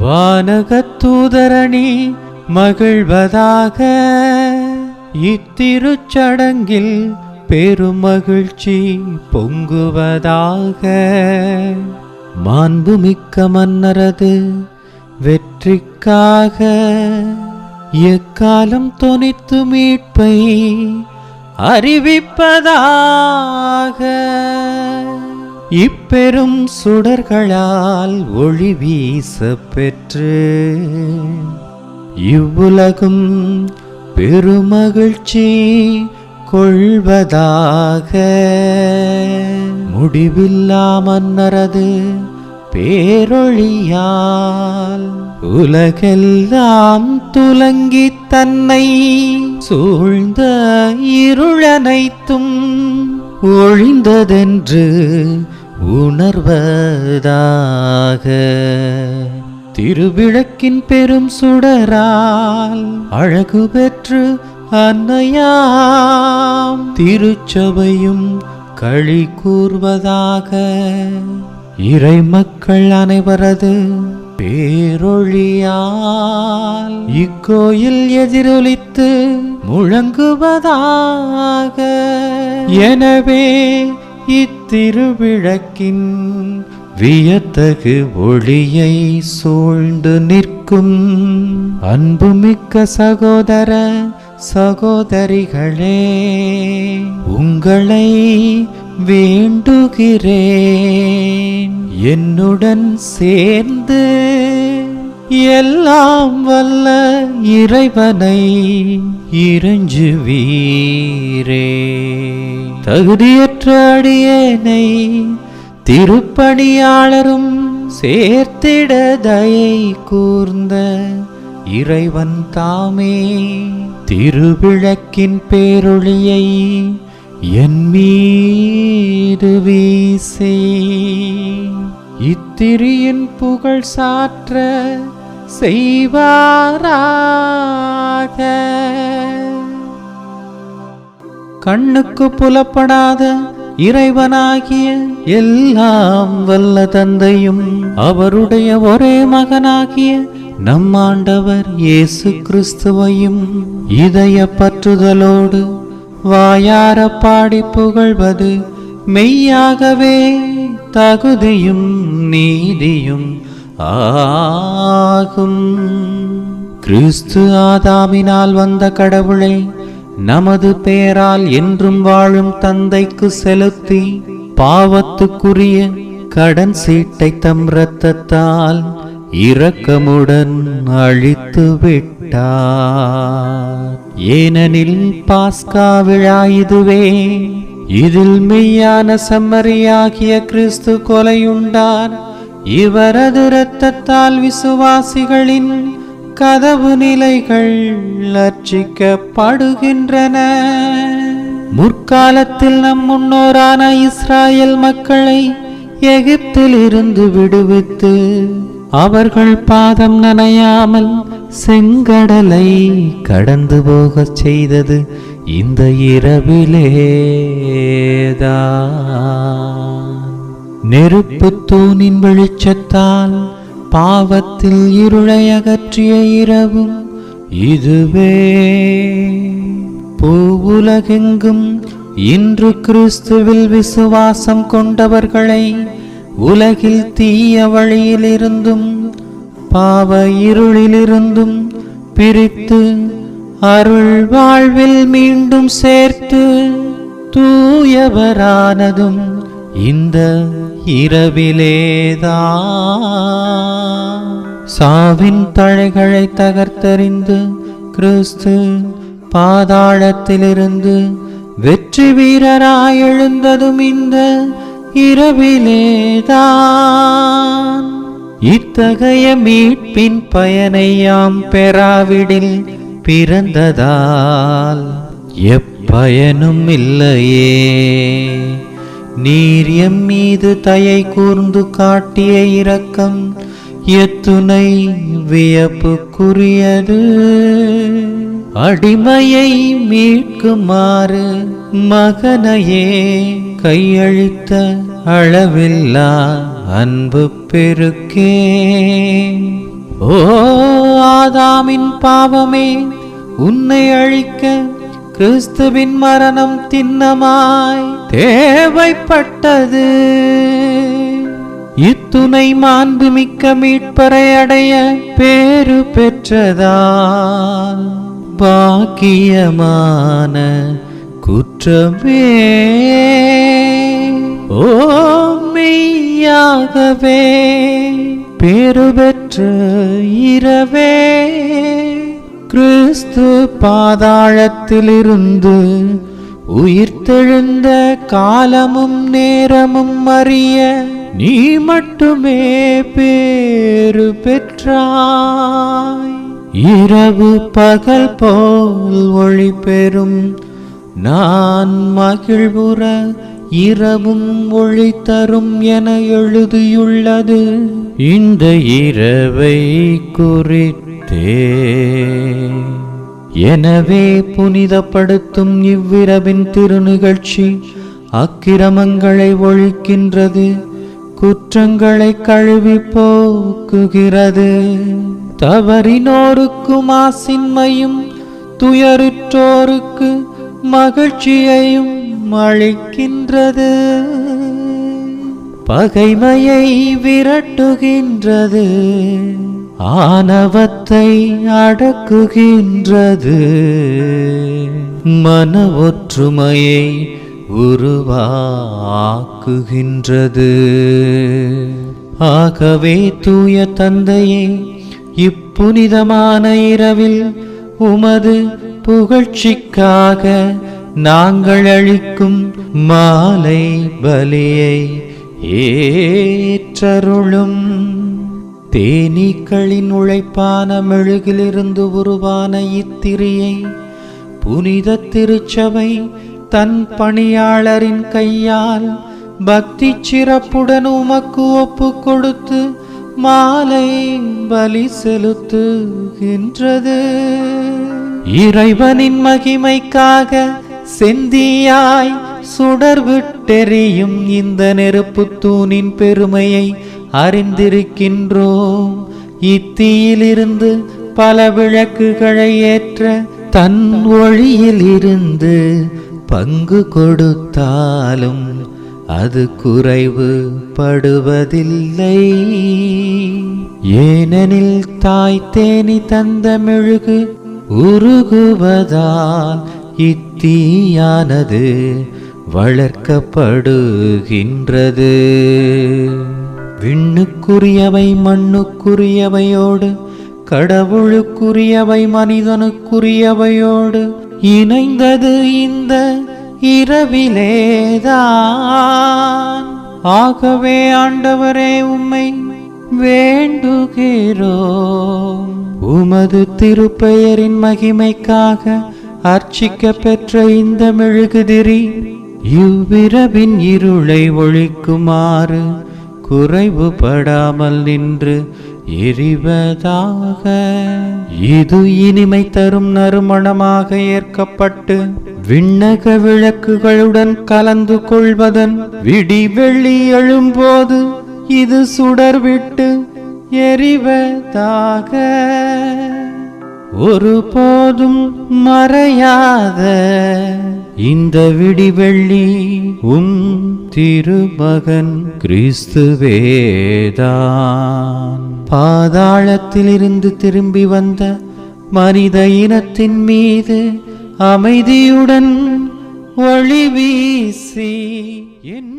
வானகத்தூதரணி மகிழ்வதாக. இத்திருச்சடங்கில் பெருமகிழ்ச்சி பொங்குவதாக. மாண்புமிக்க மன்னரது வெற்றிக்காக எக்காலம் தொனித்து மீட்பை அறிவிப்பதாக. இப்பெரும் சுடர்களால் ஒளி வீச பெற்று இவ்வுலகும் பெருமகிழ்ச்சி கொள்வதாக. முடிவில்லா மன்னரது பேரொழியால் உலகெல்லாம் துலங்கி தன்னை சூழ்ந்த இருளனைத்தும் ஒழிந்ததென்று உணர்வதாக. திருவிளக்கின் பெரும் சுடரால் அழகு பெற்று அன்னையாம். திருச்சபையும் களி கூர்வதாக. இறை மக்கள் அனைவரது பேரொழியால் இக்கோயில் எதிரொலித்து முழங்குவதாக. எனவே இத்திருவிளக்கின் வியத்தகு ஒளியை சூழ்ந்து நிற்கும் அன்புமிக்க சகோதர சகோதரிகளே உங்களை வேண்டுகிறேன். என்னுடன் சேர்ந்து எல்லாம் வல்ல இறைவனை இறைஞ்சுவீரே தகுதியற்ற அடியேனை திருப்பணியாளரும் சேர்த்திட தயை கூர்ந்த இறைவன் தாமே. திருவிளக்கின் பேரொளியை என் மீது வீசி. இத்திரியின் புகழ் சாற்ற செய்வாராக. கண்ணுக்கு புலப்படாத இறைவனாகிய எல்லாம் வல்ல தந்தையும் அவருடைய ஒரே மகனாகிய நம் ஆண்டவர் இயேசு கிறிஸ்துவையும் இதய பற்றுதலோடு வாயார பாடி புகழ்வது மெய்யாகவே தகுதியும் நீதியும் ஆகும். கிறிஸ்து ஆதாமினால் வந்த கடவுளை நமது பெயரால் என்றும் வாழும் தந்தைக்கு செலுத்தி பாவத்துக்குரிய கடன் சீட்டை தம் இரத்தத்தால் இரக்கமுடன் அழித்து விட்டார். ஏனெனில் பாஸ்கா விழா இதுவே இதில் மெய்யான செம்மறியாகிய கிறிஸ்து கொலையுண்டார். இவரது இரத்தத்தால் விசுவாசிகளின் கதவு நிலைகள் அர்ச்சிக்கப்படுகின்றன முற்காலத்தில் நம் முன்னோரான இஸ்ராயேல் மக்களை எகிப்தில் இருந்து விடுவித்து அவர்கள் பாதம் நனையாமல் செங்கடலை கடந்து போகச் செய்தது இந்த இரவிலேதான். நெருப்பு தூணின் வெளிச்சத்தால் பாவத்தில் இருளை அகற்றிய இரவும் இதுவே. பூவுலகெங்கும் இன்று கிறிஸ்துவில் விசுவாசம் கொண்டவர்களை உலகில் தீய வழியிலிருந்தும் பாவ இருளிலிருந்தும் பிரித்து அருள் வாழ்வில் மீண்டும் சேர்த்து தூயவரானதும் இந்த இரவிலேதா? சாவின் தழைகளை தகர்த்தறிந்து கிறிஸ்து பாதாளத்திலிருந்து வெற்றி வீரராய் எழுந்ததும் இந்த இரவிலேதான். இத்தகைய மீட்பின் பயனை யாம் பெறாவிடில் பிறந்ததால் எப்பயனும் இல்லையே. நீர் எம் மீது தயை கூர்ந்து காட்டிய இரக்கம் எத்துணை வியப்புக்குரியது. அடிமையை மீட்குமாறு மகனையே கையளித்த அளவில்லா அன்பு பெருக்கே. ஓ ஆதாமின் பாவமே உன்னை அழிக்க கிறிஸ்துவின் மரணம் திண்ணமாய் தேவைப்பட்டது. இத்துணை மாண்புமிக்க மீட்பரை அடைய பேரு பெற்றதால் பாக்கியமான குற்றமே. ஓமையாகவே பேரு பெற்ற இரவே. கிறிஸ்து பாதாளத்திலிருந்து உயிர்த்தெழுந்த காலமும் நேரமும் அறிய நீ மட்டுமே பேரு பெற்றாய். இரவு பகல் போல் ஒளி பெறும் நான் மகிழ்வுற இரவும் ஒளி தரும் என எழுதியுள்ளது. இந்த இரவை குறித்து எனவே புனிதப்படுத்தும் இவ்விரவின் திருநிகழ்ச்சி அக்கிரமங்களை ஒழிக்கின்றது குற்றங்களை கழுவி போக்குகிறது. தவறினோருக்கும் ஆசின்மையும் துயருற்றோருக்கு மகிழ்ச்சியையும் அளிக்கின்றது. பகைமையை விரட்டுகின்றது. ஆணவத்தை அடக்குகின்றது. மன ஒற்றுமையை உருவாக்குகின்றது. ஆகவே தூய தந்தையே இப்புனிதமான இரவில் உமது புகழ்ச்சிக்காக நாங்கள் அளிக்கும் மாலை பலியை ஏற்றருளும். தேனீக்களின் உழைப்பான மெழுகிலிருந்து உருவான இத்திரியை புனித திருச்சபை தன் பணியாளரின் கையால் பக்தி சிறப்புடன் உமக்கு ஒப்பு கொடுத்து மாலை பலி செலுத்துகின்றது. இறைவனின் மகிமைக்காக செந்தியாய் சுடர் விட்டெறியும் இந்த நெருப்பு தூணின் பெருமையை அறிந்திருக்கின்றோம். இத்தீயிலிருந்து பல விளக்குகளை ஏற்ற தன் ஒளியில் இருந்து பங்கு கொடுத்தாலும் அது குறைவு படுவதில்லை ஏனெனில் தாய் தேனி தந்த மெழுகு உருகுவதால் இத்தீயானது வளர்க்கப்படுகின்றது. விண்ணுக்குரியவை மண்ணுக்குரியவையோடு கடவுளுக்குரியவை மனிதனுக்குரியவையோடு இணைந்தது இந்த இரவிலேதான். ஆகவே ஆண்டவரே உம்மை வேண்டுகிறோம். உமது திருப்பெயரின் மகிமைக்காக அர்ச்சிக்க பெற்ற இந்த மெழுகுதிரி இவ்விரவின் இருளை ஒழிக்குமாறு குறைவுபடாமல் நின்று எரிவதாக. இது இனிமை தரும் நறுமணமாக ஏற்கப்பட்டு விண்ணக விளக்குகளுடன் கலந்து கொள்வதன் விடி வெள்ளி எழும்போது இது சுடர் விட்டு எரிவதாக. ஒருபோதும் மறையாத இந்த விடிவெள்ளி உம் திருமகன் கிறிஸ்துவேதான் பாதாளத்திலிருந்து திரும்பி வந்த மனித இனத்தின் மீது அமைதியுடன் ஒளி வீசி என்